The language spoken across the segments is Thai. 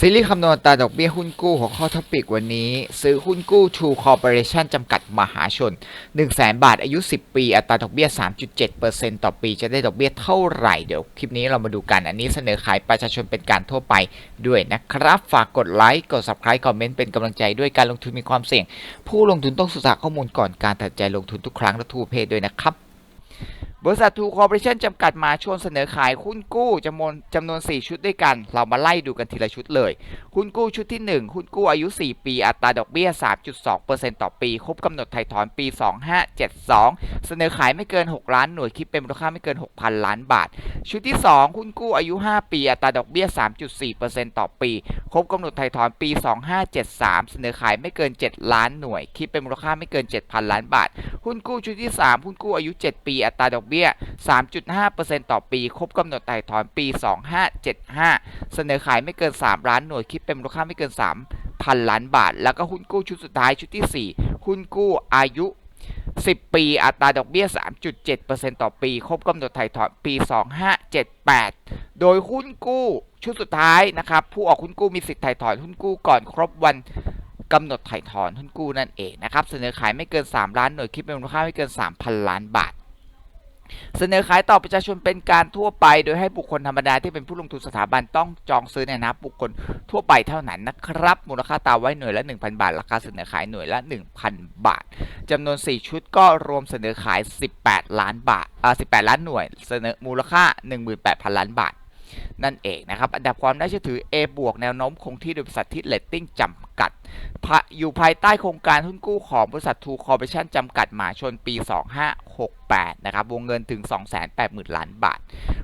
ซีรีส์คำนวณอัตราดอกเบี้ยหุ้นกู้หัวข้อท็อปิกวันนี้ ซื้อหุ้นกู้ True Corporation จำกัดมหาชน 1 0 0 0 0แบาทอายุ 10 ปี อัตราดอกเบี้ย 3.7%ต่อปีจะได้ดอกเบี้ยเท่าไหร่ เดี๋ยวคลิปนี้เรามาดูกัน อันนี้เสนอขายประชาชนเป็นการทั่วไปด้วยนะครับ ฝากกดไลค์ กด Subscribe คอมเมนต์เป็นกำลังใจด้วยการลงทุนมีความเสี่ยง ผู้ลงทุนต้องศึกษาข้อมูลก่อนการตัดใจลงทุนทุกครั้งและทุกประเพศด้วยนะครับ บริษัททูคอร์ปอเรชั่นจำกัดมาชวนเสนอขายหุ้นกู้จำนวนจำนวน 4 ชุดด้วยกัน เรามาไล่ดูกันทีละชุดเลย หุ้นกู้ชุดที่ 1 หุ้นกู้อายุ 4 ปี อัตราดอกเบี้ย 3.2%ต่อปี ครบกำหนดไถ่ถอนปี 2572 เสนอขายไม่เกิน 6 ล้านหน่วยคิดเป็นมูลค่าไม่เกิน 6,000 ล้านบาท ชุดที่ 2 หุ้นกู้อายุ 5 ปี อัตราดอกเบี้ย 3.4%ต่อปี ครบกำหนดไถ่ถอนปี 2573 เสนอขายไม่เกิน 7 ล้านหน่วยคิดเป็นมูลค่าไม่เกิน 7,000 ล้านบาท หุ้นกู้ชุดที่ 3 หุ้นกู้อายุ 7 ปี อัตราดอกเบี้ย3.5%ต่อปี ครบกำหนดไต่ถอนปี 2575 เสนอขายไม่เกิน 3 ล้านหน่วยคิดเป็นมูลค่าไม่เกิน 3,000 ล้านบาท แล้วก็หุ้นกู้ชุดสุดท้ายชุดที่ 4 หุ้นกู้อายุ 10 ปี อัตราดอกเบี้ย 3.7%ต่อปี ครบกำหนดไถ่ถอนปี 2578 โดยหุ้นกู้ชุดสุดท้ายนะครับ ผู้ออกหุ้นกู้มีสิทธิ์ไถ่ถอนหุ้นกู้ก่อนครบวันกำหนดไถ่ถอนหุ้นกู้นั่นเองนะครับ เสนอขายไม่เกิน 3 ล้านหน่วยคิดเป็นมูลค่าไม่เกิน 3,000 ล้านบาท เสนอขายต่อประชาชนเป็นการทั่วไป โดยให้บุคคลธรรมดาที่เป็นผู้ลงทุนสถาบันต้องจองซื้อในนะบุคคลทั่วไปเท่านั้นนะครับ มูลค่าตาไว้หน่วยละ 1,000 บาท ราคาเสนอขายหน่วยละ 1,000 บาทจำนวน 4 ชุดก็รวมเสนอขาย 18 ล้านบาทอ่า18 ล้านหน่วย เสนอมูลค่า 18,000 ล้านบาทนั่นเองนะครับ อันดับความน่าเชื่อถือ A บวกแนวโน้มคงที่โดยบริษัทที่เลตติ้งจำ กัด อยู่ภายใต้โครงการหุ้นกู้ของบริษัททูคอร์ปอเรชั่นจำกัดหมาชนปี 2568 นะครับ วงเงินถึง 280,000 ล้านบาท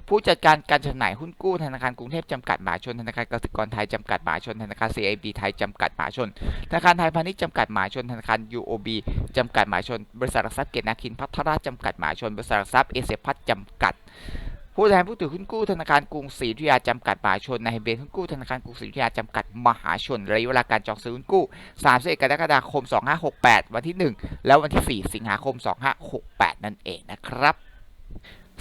ผู้จัดการการจำหน่ายหุ้นกู้ธนาคารกรุงเทพจำกัดหมาชนธนาคารกสิกรไทยจำกัดหมาชนธนาคาร CIB ไทยจำกัดหมาชนธนาคารไทยพาณิชย์จำกัดหมาชนธนาคาร UOB จำกัดหมาชน บริษัทหลักทรัพย์เกียรตินาคินพัฒนาจำกัดหมาชนบริษัทหลักทรัพย์เอเชียพัฒน์จำกัด ผู้แทนผู้ถือหุ้นกู้ธนาคารกรุงศรีอยุธยาจำกัดมหาชนในเบนหุ้นกู้ธนาคารกรุงศรีอยุธยาจำกัดมหาชนระยะเวลาการจองซื้อหุ้นกู้31กรกฎาคม 2568 วันที่ 1 แล้ววันที่ 4 สิงหาคม 2568 นั่นเองนะครับ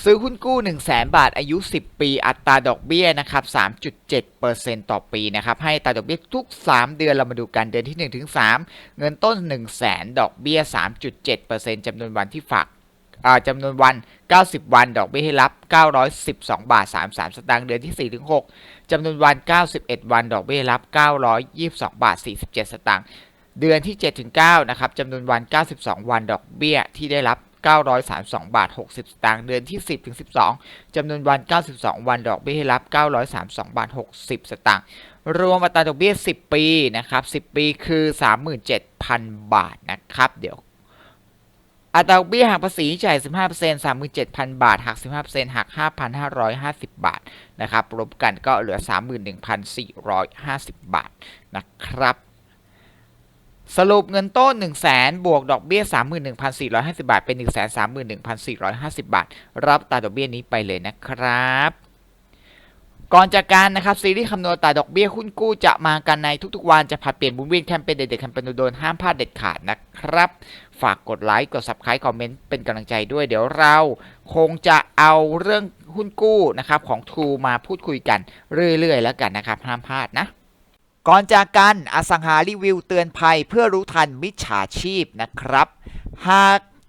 ซื้อหุ้นกู้ 1 0 0 0 0แบาท อายุ 10 ปี อัตราดอกเบี้ยนะครับ3.7%ต่อปีนะครับ ให้อัตราดอกเบี้ยทุก 3 เดือน เรามาดูกัน เดือนที่ 1 ถึง 3 เงินต้น 1 0 0 0 0แดอกเบี้ย 3.7%จำนวนวันที่ฝาก จำนวนวัน 90 วัน ดอกเบี้ยให้รับ 912 บาท 33 สตางค์ เดือนที่ 4 ถึง 6จำนวนวัน 91 วัน ดอกเบี้ยให้รับ 922 บาท 47 สตางค์ เดือนที่ 7 ถึง 9 นะครับจำนวนวัน 92 วัน ดอกเบี้ยที่ได้รับ 932 บาท 60 สตางค์ เดือนที่ 10 ถึง 12จำนวนวัน 92 วัน ดอกเบี้ยให้รับ 932 บาท 60 สตางค์ รวมอัตราดอกเบี้ย 10 ปี นะครับ 10 ปีคือ 37,000 บาท นะครับ เดี๋ยว อัตราดอกเบี้ยหักภาษีจ่าย 15% 37,000 บาท หัก 15%หัก 5,550 บาท นะครับ รวมกันก็เหลือ 31,450 บาท นะครับ สรุปเงินต้น 1 0 0 0 0แบวกดอกเบี้ย 31,450 บาท เป็น 131,450 บาท รับอัตาดอกเบี้ยนี้ไปเลยนะครับ ก่อนจากการนะครับซีรีส์คำนวณตาดอกเบี้ยหุ้นกู้จะมากันในทุกๆ วันจะผัดเปลี่ยนหมุนเวียนแคมเปญเด็ดๆแคมเปญโดนห้ามพลาดเด็ดขาดนะครับ ฝากกดไลค์กด subscribe คอมเมนต์เป็นกำลังใจด้วย เดี๋ยวเราคงจะเอาเรื่องหุ้นกู้นะครับของ True มาพูดคุยกันเรื่อยๆ แล้วกันนะครับห้ามพลาดนะ ก่อนจากกันอสังหารีวิวเตือนภัยเพื่อรู้ทันมิจฉาชีพนะครับ หาก